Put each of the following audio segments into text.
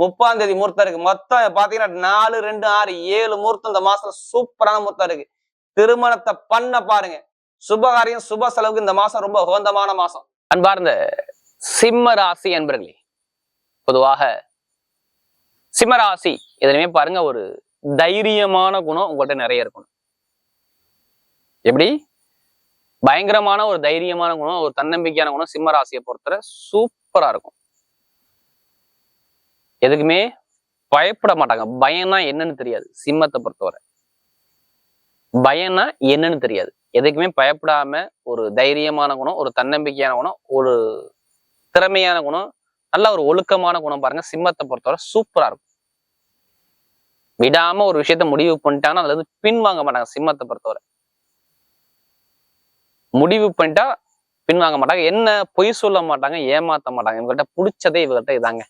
முப்பாம் தேதி முகூர்த்தம் இருக்கு. மொத்தம் பாத்தீங்கன்னா நாலு ரெண்டு ஆறு ஏழு முகூர்த்தம் இந்த மாசம் சூப்பரான முகூர்த்தம் இருக்கு. திருமணத்தை பண்ண பாருங்க. சுபகாரியம் சுப செலவுக்கு இந்த மாசம் ரொம்ப உகந்தமான மாசம். அன்பார்ந்த சிம்ம ராசி அன்பர்களே பொதுவாக சிம்மராசி எதுலையுமே பாருங்க ஒரு தைரியமான குணம் உங்கள்கிட்ட நிறைய இருக்கணும். எப்படி? பயங்கரமான ஒரு தைரியமான குணம் ஒரு தன்னம்பிக்கையான குணம் சிம்மராசியை பொறுத்தவரை சூப்பரா இருக்கும். எதுக்குமே பயப்பட மாட்டாங்க. பயம்னா என்னன்னு தெரியாது. சிம்மத்தை பொறுத்தவரை. பயம்னா என்னன்னு தெரியாது. எதுக்குமே பயப்படாம ஒரு தைரியமான குணம் ஒரு தன்னம்பிக்கையான குணம் ஒரு திறமையான குணம் நல்ல ஒரு ஒழுக்கமான குணம் பாருங்க. சிம்மத்தை பொறுத்தவரை சூப்பரா இருக்கும். விடாம ஒரு விஷயத்த முடிவு பண்ணிட்டாங்கன்னா அதுல இருந்து பின்வாங்க மாட்டாங்க சிம்மத்தை பொறுத்தவரை. முடிவு பண்ணிட்டா பின்வாங்க மாட்டாங்க. என்ன பொய் சொல்ல மாட்டாங்க ஏமாத்த மாட்டாங்க. இவங்ககிட்ட பிடிச்சதே இவங்ககிட்ட இதாங்க.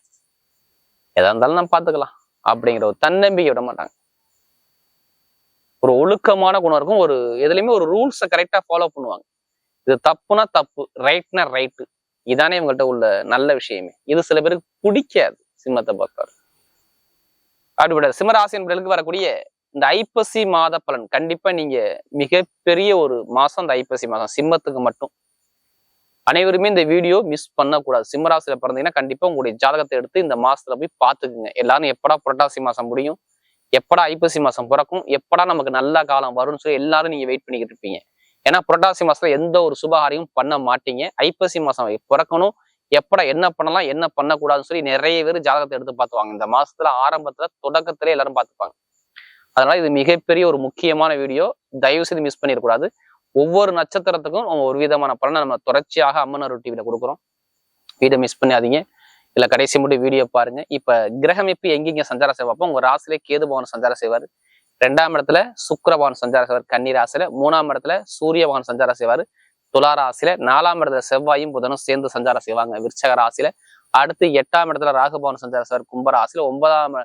எதா இருந்தாலும் நம்ம பார்த்துக்கலாம் அப்படிங்கிற ஒரு தன்னம்பிக்கை விட மாட்டாங்க. ஒரு ஒழுக்கமான குணம் இருக்கும். ஒரு எதுலையுமே ஒரு ரூல்ஸை கரெக்டா ஃபாலோ பண்ணுவாங்க. இது தப்புனா தப்பு ரைட்னா ரைட்டு இதானே இவங்கள்ட்ட உள்ள நல்ல விஷயமே. இது சில பேருக்கு பிடிக்காது சிம்மத்தை பார்த்தாரு அப்படிப்பட்ட சிம்மராசி என்பவர்களுக்கு வரக்கூடிய இந்த ஐப்பசி மாத பலன். கண்டிப்பா நீங்க மிகப்பெரிய ஒரு மாசம் இந்த ஐப்பசி மாசம் சிம்மத்துக்கு மட்டும். அனைவருமே இந்த வீடியோ மிஸ் பண்ணக்கூடாது. சிம்மராசியில பிறந்தீங்கன்னா கண்டிப்பா உங்களுடைய ஜாதகத்தை எடுத்து இந்த மாசத்துல போய் பாத்துக்குங்க எல்லாரும் எப்படா புரட்டாசி மாசம் முடியும்? எப்படா ஐப்பசி மாசம் பிறக்கும்? எப்படா நமக்கு நல்ல காலம் வரும்னு சொல்லி எல்லாரும் நீங்க வெயிட் பண்ணிக்கிட்டு இருப்பீங்க. ஏன்னா புரட்டாசி மாசத்துல எந்த ஒரு சுபகாரியும் பண்ண மாட்டீங்க. ஐப்பசி மாசம் பிறக்கணும். எப்படா என்ன பண்ணலாம் என்ன பண்ணக்கூடாதுன்னு சொல்லி நிறைய பேர் ஜாதகத்தை எடுத்து பார்த்துவாங்க இந்த மாசத்துல ஆரம்பத்துல தொடக்கத்திலே எல்லாரும் பார்த்துப்பாங்க. அதனால இது மிகப்பெரிய ஒரு முக்கியமான வீடியோ தயவு செய்து மிஸ் பண்ணிடக்கூடாது. ஒவ்வொரு நட்சத்திரத்துக்கும் நம்ம ஒரு விதமான பலனை நம்ம தொடர்ச்சியாக அம்மனர் டிவியில கொடுக்குறோம். வீடியோ மிஸ் பண்ணாதீங்க. இல்ல கடைசி மட்டும் வீடியோ பாருங்க. இப்ப கிரகம் எங்கெங்க சஞ்சாரம் செய்வாப்போ உங்க ராசிலே கேது பவன் சஞ்சாரம் செய்வார். ரெண்டாம் இடத்துல சுக்கரபவன் சஞ்சாரம் செய்வார். கன்னி ராசியில. மூணாம் இடத்துல சூரிய பவன் சஞ்சாரம் செய்வார். துலா ராசியில. நாலாம் இடத்துல செவ்வாயும் புதனும் சேர்ந்து சஞ்சாரம் செய்வாங்க. விருச்சக ராசியில. அடுத்து எட்டாம் இடத்துல ராகுபவன் சஞ்சாரம் செய்வார். கும்பராசில ஒன்பதாம்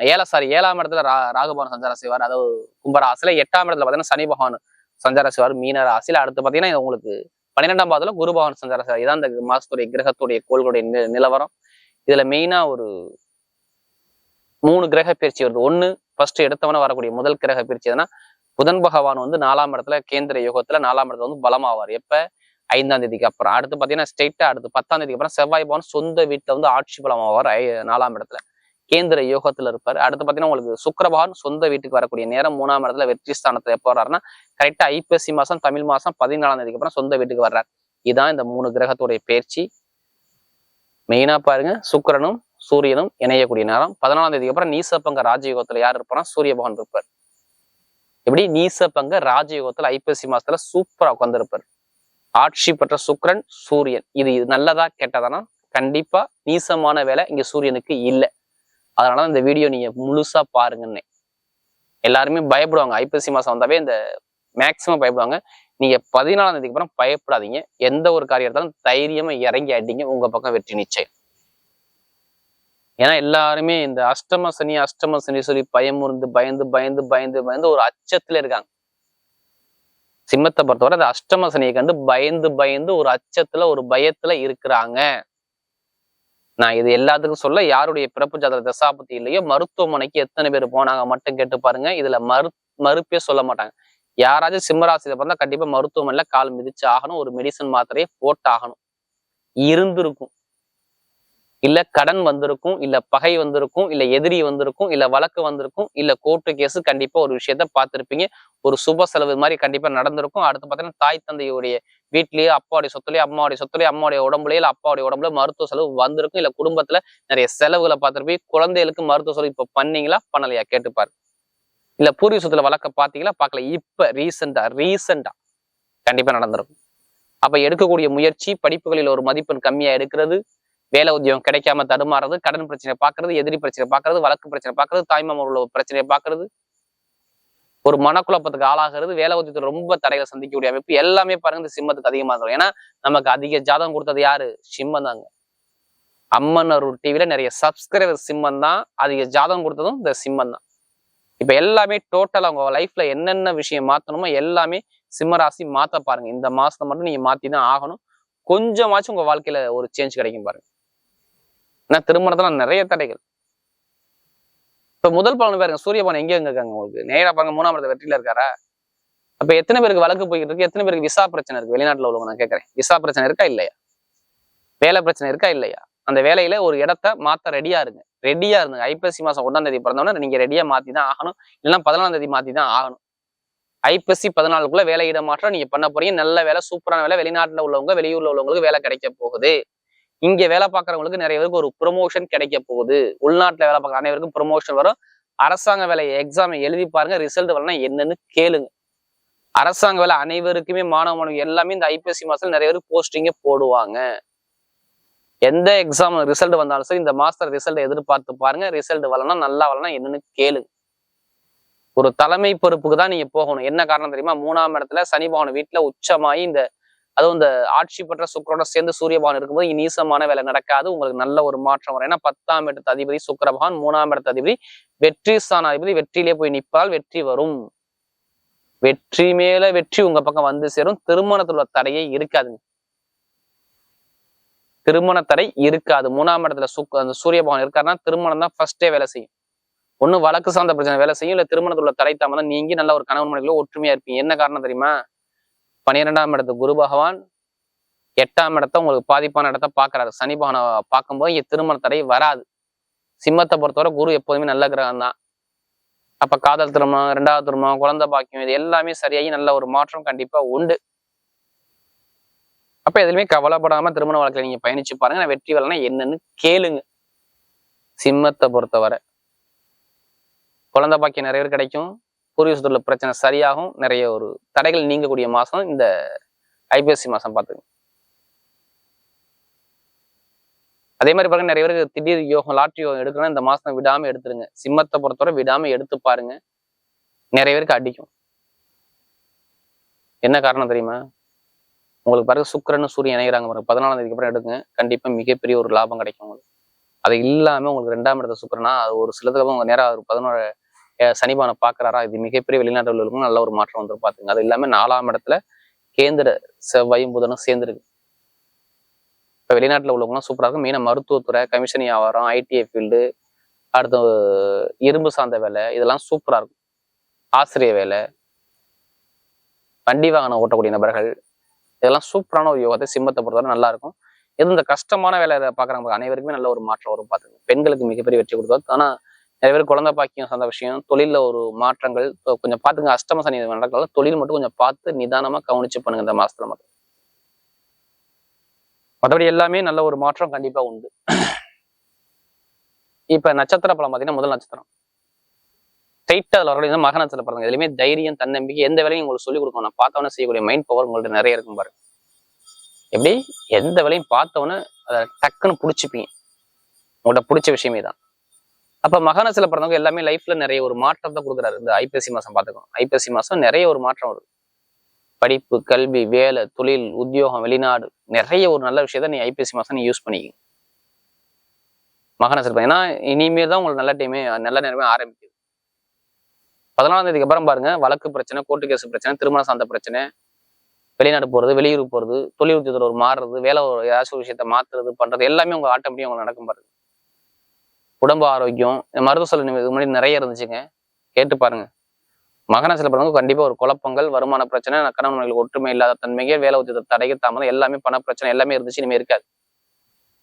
ஏழ சாரி ஏழாம் இடத்துல ரா ராகுபவன் சஞ்சாரம் செய்வார். அதாவது கும்பராசில எட்டாம் இடத்துல பாத்தீங்கன்னா சனி பகவான் சஞ்சாரசிவார் செய்வார் மீன ராசியில அடுத்து பாத்தீங்கன்னா இது உங்களுக்கு பன்னிரெண்டாம் பாதத்துல குருபவன் சஞ்சாரசிவார் இதான் இந்த மாசத்துடைய கிரகத்துடைய கோள்களுடைய நி- நிலவரம். இதுல மெயினா ஒரு மூணு கிரக பயிற்சி வருது. ஒன்று ஃபர்ஸ்ட் எடுத்தவன வரக்கூடிய முதல் கிரக பயிற்சி எதுனா புதன் பகவான் வந்து நாலாம் இடத்துல கேந்திர யுகத்துல நாலாம் இடத்துல வந்து பலமாவார். எப்ப? ஐந்தாம் தேதிக்கு அப்புறம். அடுத்து பாத்தீங்கன்னா ஸ்ட்ரெயிட்டா அடுத்து பத்தாம் தேதிக்கு அப்புறம் செவ்வாய் பவன் சொந்த வீட்டில் வந்து ஆட்சி பலமாவார் ஐ- நாலாம் இடத்துல. கேந்திர யோகத்துல இருப்பார். அடுத்து பாத்தீங்கன்னா உங்களுக்கு சுக்கரபகவான் சொந்த வீட்டுக்கு வரக்கூடிய நேரம் மூணாம் இடத்துல வெற்றி ஸ்தானத்துல எப்போ வர்றாருன்னா கரெக்டா ஐப்பசி மாசம் தமிழ் மாசம் பதினாலாம் தேதிக்கு அப்புறம் சொந்த வீட்டுக்கு வர்றாரு. இதுதான் இந்த மூணு கிரகத்துடைய பயிற்சி மெயினா பாருங்க சுக்கரனும் சூரியனும் இணையக்கூடிய நேரம். பதினாலாம் தேதிக்கு அப்புறம் நீசப்பங்க ராஜயோகத்துல யார் இருப்பாரா சூரிய பகவான் இருப்பார். எப்படி? நீசப்பங்க ராஜயோகத்துல ஐப்பசி மாசத்துல சூப்பரா உட்காந்துருப்பார் ஆட்சி பெற்ற சுக்கரன் சூரியன். இது இது நல்லதா கெட்டதானா? கண்டிப்பா நீசமான வேலை இங்க சூரியனுக்கு இல்லை. அதனால இந்த வீடியோ நீங்க முழுசா பாருங்கன்னு. எல்லாருமே பயப்படுவாங்க. ஐப்பசி மாசம் வந்தாவே இந்த மேக்சிமம் பயப்படுவாங்க. நீங்க பதினாலாம் தேதிக்கு அப்புறம் பயப்படாதீங்க. எந்த ஒரு காரியம் இருந்தாலும் தைரியமா இறங்கி அடிங்க. உங்க பக்கம் வெற்றி நிச்சயம். ஏன்னா எல்லாருமே இந்த அஷ்டம சனி அஷ்டம சனி சொல்லி பயமுறுந்து பயந்து பயந்து பயந்து பயந்து ஒரு அச்சத்துல இருக்காங்க. சிம்மத்தை பொறுத்தவரை அந்த அஷ்டம சனியை கண்டு பயந்து பயந்து ஒரு அச்சத்துல ஒரு பயத்துல இருக்கிறாங்க. நான் இது எல்லாத்துக்கும் சொல்ல யாருடைய பிறப்பு ஜாதக தசாபத்தி இல்லையோ மருத்துவமனைக்கு எத்தனை பேர் போனாங்க மட்டும் கேட்டு பாருங்க. இதுல மறு மறுப்பே சொல்ல மாட்டாங்க. யாராச்சும் சிம்மராசியில பிறந்தா கண்டிப்பா மருத்துவமனையில கால் மிதிச்சு ஆகணும். ஒரு மெடிசன் மாத்திரையை போட்டாகணும். இருந்திருக்கும். இல்ல கடன் வந்திருக்கும் இல்ல பகை வந்திருக்கும் இல்ல எதிரி வந்திருக்கும் இல்ல வழக்கு வந்திருக்கும் இல்ல கோர்ட்டு கேஸ் கண்டிப்பா ஒரு விஷயத்த பார்த்திருப்பீங்க. ஒரு சுப செலவு மாதிரி கண்டிப்பா நடந்திருக்கும். அடுத்து பார்த்தீங்கன்னா தாய் தந்தையுடைய வீட்லயே அப்பாவுடைய சொத்துலயே அம்மாவுடைய சொத்துலயே அம்மாவுடைய உடம்புலயே இல்ல அப்பாவுடைய உடம்புல மருத்துவ செலவு வந்திருக்கும். இல்ல குடும்பத்துல நிறைய செலவுகளை பார்த்திருப்பீங்க. குழந்தைகளுக்கு மருத்துவ செலவு இப்ப பண்ணீங்களா? பண்ணலையா? கேட்டுப்பாரு இல்ல பூர்வீக சொத்துல வழக்க பாத்தீங்களா பார்க்கல. இப்ப ரீசெண்டா ரீசெண்டா கண்டிப்பா நடந்திருக்கும். அப்ப எடுக்கக்கூடிய முயற்சி படிப்புகளில் ஒரு மதிப்பெண் கம்மியா எடுக்கிறது வேலை உத்தியோகம் கிடைக்காம தடுமாறுறது கடன் பிரச்சனை பாக்குறது எதிரி பிரச்சனை பாக்குறது வழக்கு பிரச்சனை பாக்குறது தாய்மாமன் உள்ள பிரச்சனையை பாக்குறது ஒரு மனக்குழப்பத்துக்கு ஆளாகிறது வேலை உத்தியத்தில் ரொம்ப தடைகளை சந்திக்கக்கூடிய அமைப்பு எல்லாமே பாருங்க இந்த சிம்மத்துக்கு அதிகமாக இருக்கும். ஏன்னா நமக்கு அதிக ஜாதகம் கொடுத்தது யாரு? சிம்மம் தாங்க. அம்மன் அருள் டிவில நிறைய சப்ஸ்கிரைபர் சிம்மம் தான். அதிக ஜாதகம் கொடுத்ததும் இந்த சிம்மம் தான். இப்ப எல்லாமே டோட்டலா உங்க லைஃப்ல என்னென்ன விஷயம் மாத்தணுமோ எல்லாமே சிம்ம ராசி மாத்த பாருங்க. இந்த மாசத்தை மட்டும் நீங்க மாத்தி தான் ஆகணும். கொஞ்சமாச்சும் உங்க வாழ்க்கையில ஒரு சேஞ்ச் கிடைக்கும் பாருங்க. ஏன்னா திருமணத்துல நிறைய தடைகள். இப்ப முதல் பலன் பாருங்க சூரிய பலன் எங்க எங்க இருக்காங்க உங்களுக்கு? நேரா பாருங்க மூணாம் இடத்துல வெற்றியில இருக்காரா? அப்ப எத்தனை பேருக்கு வழக்கு போய்கிட்டு இருக்கு? எத்தனை பேருக்கு விசா பிரச்சனை இருக்கு? வெளிநாட்டுல உள்ளவங்க நான் கேட்கறேன். விசா பிரச்சனை இருக்கா இல்லையா? வேலை பிரச்சனை இருக்கா இல்லையா? அந்த வேலையில ஒரு இடத்த மாத்த ரெடியா இருங்க. ரெடியா இருங்க ஐப்பசி மாசம் ஒன்றாம் தேதி பிறந்தவொடனே நீங்க ரெடியா மாத்தி தான் ஆகணும். இல்லைன்னா பதினாலாம் தேதி மாத்தி தான் ஆகணும். ஐப்பசி பதினாலுக்குள்ள வேலை இட மாற்றம் நீங்க பண்ண போறீங்க. நல்ல வேலை சூப்பரான வேலை. வெளிநாட்டுல உள்ளவங்க வெளியூர்ல உள்ளவங்களுக்கு வேலை கிடைக்க போகுது. இங்க வேலை பார்க்கறவங்களுக்கு நிறைய பேருக்கு ஒரு ப்ரொமோஷன் கிடைக்க போகுது. உள்நாட்டுல வேலை பார்க்குற அனைவருக்கும் ப்ரொமோஷன் வரும். அரசாங்க வேலை எக்ஸாமை எழுதி பாருங்க ரிசல்ட் வரலாம் என்னன்னு கேளுங்க. அரசாங்க வேலை அனைவருக்குமே மாணவ மாணவி எல்லாமே இந்த ஐபிஎஸ்சி மாசத்துல நிறைய பேருக்கு போஸ்டிங்கே போடுவாங்க. எந்த எக்ஸாம் ரிசல்ட் வந்தாலும் சரி இந்த மாஸ்டர் ரிசல்ட் எதிர்பார்த்து பாருங்க ரிசல்ட் வரலாம் நல்லா வரலாம் என்னன்னு கேளுங்க. ஒரு தலைமை பொறுப்புக்கு தான் நீங்க போகணும். என்ன காரணம் தெரியுமா? மூணாம் இடத்துல சனி பகவான் வீட்டுல உச்சமாயி இந்த அதுவும் இந்த ஆட்சி பெற்ற சுக்கரோட சேர்ந்து சூரிய பகவான் இருக்கும்போது இங்க நீசமான வேலை நடக்காது. உங்களுக்கு நல்ல ஒரு மாற்றம் வரும். ஏன்னா பத்தாம் இடத்து அதிபதி சுக்கர பகவான் மூணாம் இடத்து அதிபதி வெற்றி ஸ்தான அதிபதி வெற்றியிலே போய் நிற்பால் வெற்றி வரும். வெற்றி மேல வெற்றி உங்க பக்கம் வந்து சேரும். திருமணத்துல உள்ள தடையே இருக்காதுங்க திருமண தடை இருக்காது. மூணாம் இடத்துல சுக் அந்த சூரிய பகவான் இருக்காருன்னா திருமணம் தான் ஃபர்ஸ்டே வேலை செய்யும். ஒண்ணு வழக்கு சார்ந்த பிரச்சனை வேலை செய்யும். இல்ல திருமணத்துல உள்ள தடை தாமதம் நீங்கி நல்ல ஒரு கணவன் மனைவிகளோ ஒற்றுமையா இருப்பீங்க. என்ன காரணம் தெரியுமா? பன்னிரெண்டாம் இடத்து குரு பகவான் எட்டாம் இடத்த உங்களுக்கு பாதிப்பான இடத்த பாக்குறாரு சனி பகவானை பார்க்கும்போது இங்கே திருமண தடை வராது. சிம்மத்தை பொறுத்தவரை குரு எப்போதுமே நல்ல கிரகம் தான். அப்போ காதல் திருமணம் ரெண்டாவது திருமணம் குழந்தை பாக்கியம் இது எல்லாமே சரியாகி நல்ல ஒரு மாற்றம் கண்டிப்பாக உண்டு. அப்ப எதுலையுமே கவலைப்படாம திருமண வாழ்க்கையில் நீங்கள் பயணிச்சு பாருங்க. நான் வெற்றி வரலன்னா என்னன்னு கேளுங்க. சிம்மத்தை பொறுத்தவரை. குழந்தை பாக்கியம் நிறைய பேர் கிடைக்கும். பூர்வீகத்துல பிரச்சனை சரியாகும். நிறைய ஒரு தடைகள் நீங்கக்கூடிய மாசம் இந்த ஐபிஎஸ்சி மாதம் பார்த்துங்க அதே மாதிரி பாருங்க நிறைய பேருக்கு திடீர் யோகம் லாட்ரி யோகம் எடுக்கணும்னா இந்த மாசம் விடாமல் எடுத்துருங்க. சிம்மத்தை பொறுத்தவரை விடாம எடுத்து பாருங்க. நிறைய பேருக்கு அடிக்கும். என்ன காரணம் தெரியுமா? உங்களுக்கு பிறகு சுக்கரன்னு சூரியன் இணைகிறாங்க பாருங்க. பதினாலாம் தேதிக்கு அப்புறம் எடுங்க. கண்டிப்பாக மிகப்பெரிய ஒரு லாபம் கிடைக்கும் உங்களுக்கு. அது இல்லாமல் உங்களுக்கு ரெண்டாம் இடத்த சுக்கிரனா அது ஒரு சிலதுக்கு உங்கள் நேரம் ஒரு பதினோரு சனிபானை பார்க்குறாரா? இது மிகப்பெரிய வெளிநாட்டில் உள்ளவங்களுக்கும் நல்ல ஒரு மாற்றம் வந்து பார்த்துங்க அது இல்லாமல் நாலாம் இடத்துல கேந்திர செவ்வாயும் புதனும் சேர்ந்துருக்கு. இப்ப வெளிநாட்டுல உள்ளவங்களாம் சூப்பரா இருக்கும். மீன மருத்துவத்துறை கமிஷன் வியாபாரம் ஐடிஐ ஃபீல்டு அடுத்து இரும்பு சார்ந்த வேலை இதெல்லாம் சூப்பரா இருக்கும். ஆசிரிய வேலை வண்டி வாகனம் ஓட்டக்கூடிய நபர்கள் இதெல்லாம் சூப்பரான ஒரு யோகத்தை சிம்மத்தை பொறுத்தவரை நல்லா இருக்கும். எது இந்த கஷ்டமான வேலை பார்க்குறவங்க அனைவருக்குமே நல்ல ஒரு மாற்றம் வரும் பார்த்துங்க பெண்களுக்கு மிகப்பெரிய வெற்றி கொடுக்கும். ஆனா நிறைய பேர் குழந்தை பாக்கியம் சார்ந்த விஷயம் தொழிலில் ஒரு மாற்றங்கள் கொஞ்சம் பார்த்துங்க அஷ்டம சனி நடக்கலாம் தொழில் மட்டும் கொஞ்சம் பார்த்து நிதானமா கவனிச்சு பண்ணுங்க இந்த மாசத்துல மட்டும். மற்றபடி எல்லாமே நல்ல ஒரு மாற்றம் கண்டிப்பா உண்டு. இப்ப நட்சத்திர பலம் பார்த்தீங்கன்னா முதல் நட்சத்திரம். ஸ்ட்ரைட்டா அதில் வரக்கூடிய நட்சத்திர பாருங்க எதுலையுமே தைரியம் தன்னம்பிக்கை எந்த வேலையும் உங்களுக்கு சொல்லிக் கொடுக்கும். நான் பார்த்தவொன்னே செய்யக்கூடிய மைண்ட் பவர் உங்கள்ட்ட நிறைய இருக்கும் பாருங்க எப்படி? எந்த வேலையும் பார்த்தவொன்னே அதை டக்குன்னு பிடிச்சிப்பீங்க. உங்கள்கிட்ட பிடிச்ச விஷயமே தான். அப்ப மகனத்துல பிறந்தவங்க எல்லாமே லைஃப்ல நிறைய ஒரு மாற்றத்தை கொடுக்குறாரு. இந்த ஐப்பசி மாசம் பார்த்துக்கோங்க. ஐப்பசி மாசம் நிறைய ஒரு மாற்றம் வருது. படிப்பு கல்வி வேலை தொழில் உத்தியோகம் வெளிநாடு நிறைய ஒரு நல்ல விஷயத்த நீ ஐபிஎஸ்சி மாசம் நீ யூஸ் பண்ணிக்க. மகன சிறப்பு ஏன்னா தான் உங்களுக்கு நல்ல டைமே நல்ல நேரமே ஆரம்பிக்குது. பதினாலாம் தேதிக்கு அப்புறம் பாருங்க. வழக்கு பிரச்சனை கோர்ட்டு கேஸ் பிரச்சனை திருமண சார்ந்த பிரச்சனை வெளிநாடு போறது வெளியூர் போறது தொழில் உத்தியத்தில் ஒரு மாறுறது வேலை ஒரு ஏதாச்சும் ஒரு விஷயத்த மாத்துறது பண்றது எல்லாமே உங்க ஆட்டோமேட்டிக் உங்களுக்கு நடக்கும் பாருங்க. உடம்பு ஆரோக்கியம் மருத்துவ செலவு இதுக்கு முன்னாடி நிறைய இருந்துச்சுங்க. கேட்டு பாருங்க. மகன சில பிறகு கண்டிப்பா ஒரு குழப்பங்கள் வருமான பிரச்சனை கணவன் மனைவிகளுக்கு ஒற்றுமை இல்லாத தன்மையே வேலை உத்தியத்தை தடைக்கு தாமதம் எல்லாமே பண பிரச்சனை எல்லாமே இருந்துச்சு இனிமே இருக்காது.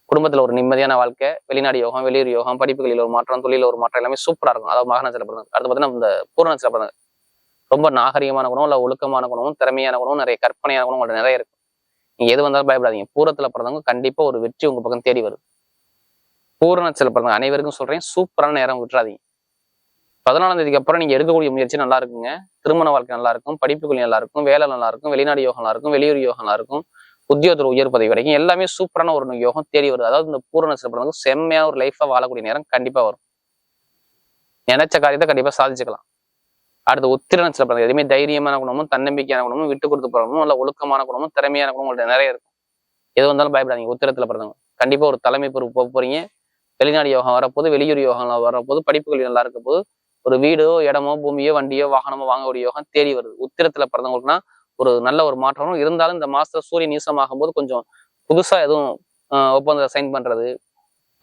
குடும்பத்துல ஒரு நிம்மதியான வாழ்க்கை வெளிநாடு யோகம் வெளியூர் யோகம் படிப்புகளில் ஒரு மாற்றம் தொழில ஒரு மாற்றம் எல்லாமே சூப்பரா இருக்கும். அதாவது மகன சில பிறகு அடுத்து பார்த்தீங்கன்னா இந்த பூரண சில பிறகு ரொம்ப நாகரிகமான குணம் இல்ல ஒழுக்கமான குணமும் திறமையான குணமும் நிறைய கற்பனையான குணம் உங்கள்ட்ட நிறைய இருக்கும். நீங்க எது வந்தாலும் பயப்படாதீங்க. பூரத்துல பிறந்தவங்க கண்டிப்பா ஒரு வெற்றி உங்க பக்கம் தேடி வரும் பூரணத்தில் பிறந்தவங்க அனைவருக்கும் சொல்றேன். சூப்பரான நேரம் விட்டுறாதீங்க. பதினாலாம் தேதிக்கு அப்புறம் நீங்க எடுக்கக்கூடிய முயற்சி நல்லா இருக்குங்க. திருமண வாழ்க்கை நல்லா இருக்கும். படிப்புகள் நல்லா இருக்கும். வேலை நல்லா இருக்கும். வெளிநாடு யோகம் நல்லா இருக்கும். வெளியூர் யோகம் நல்லா இருக்கும். உத்தியோகத்தில் உயர் பதவி வரைக்கும் எல்லாமே சூப்பரான ஒரு யோகம் தேடி வருது. அதாவது இந்த பூரணத்தில் பிறந்தவங்க செம்மையான ஒரு லைஃபா வாழக்கூடிய நேரம் கண்டிப்பா வரும். நினைச்ச காரியத்தை கண்டிப்பா சாதிச்சுக்கலாம். அடுத்து உத்திரணத்தில் பிறந்த எதுவுமே தைரியமான குணமும் தன்னம்பிக்கையான குணமும் விட்டு கொடுத்து போறமும் நல்ல ஒழுக்கமான குணமும் திறமையான குணமும் உங்கள்ட்ட நிறைய இருக்கும். எது வந்தாலும் பயப்படாதீங்க. உத்திரத்துல பிறந்தவங்க கண்டிப்பா ஒரு தலைமை பொறுப்பு போக போறீங்க. வெளிநாடு யோகம் வரப்போது வெளியூர் யோகம் வரப்போது படிப்புகள் நல்லா இருக்க போது ஒரு வீடோ இடமோ பூமியோ வண்டியோ வாகனமோ வாங்கக்கூடிய யோகம் தேடி வருது. உத்திரத்துல பிறந்தவங்களுக்குன்னா ஒரு நல்ல ஒரு மாற்றம் இருந்தாலும் இந்த மாசத்துல சூரியன் நீசமாகும் போது கொஞ்சம் புதுசா எதுவும் ஆஹ், ஒப்பந்தத்தை சைன் பண்றது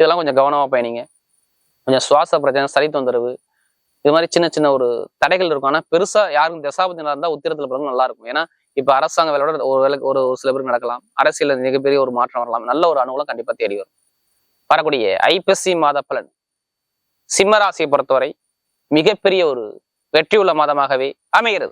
இதெல்லாம் கொஞ்சம் கவனமா பயணிங்க. கொஞ்சம் சுவாச பிரச்சனை சளி தொந்தரவு இது மாதிரி சின்ன சின்ன ஒரு தடைகள் இருக்கும். ஆனா பெருசா யாருக்கும் தசாபதினா இருந்தா உத்திரத்துல பிறகு நல்லா இருக்கும். ஏன்னா இப்ப அரசாங்க வேலையோட ஒரு வேலைக்கு ஒரு ஒரு சில பேருக்கு நடக்கலாம். அரசியல் மிகப்பெரிய ஒரு மாற்றம் வரலாம். நல்ல ஒரு அனுகூலம் கண்டிப்பா தேடி வரும். வரக்கூடிய ஐப்பசி மாத பலன். சிம்மராசியை பொறுத்தவரை மிகப்பெரிய ஒரு வெற்றியுள்ள மாதமாகவே அமைகிறது.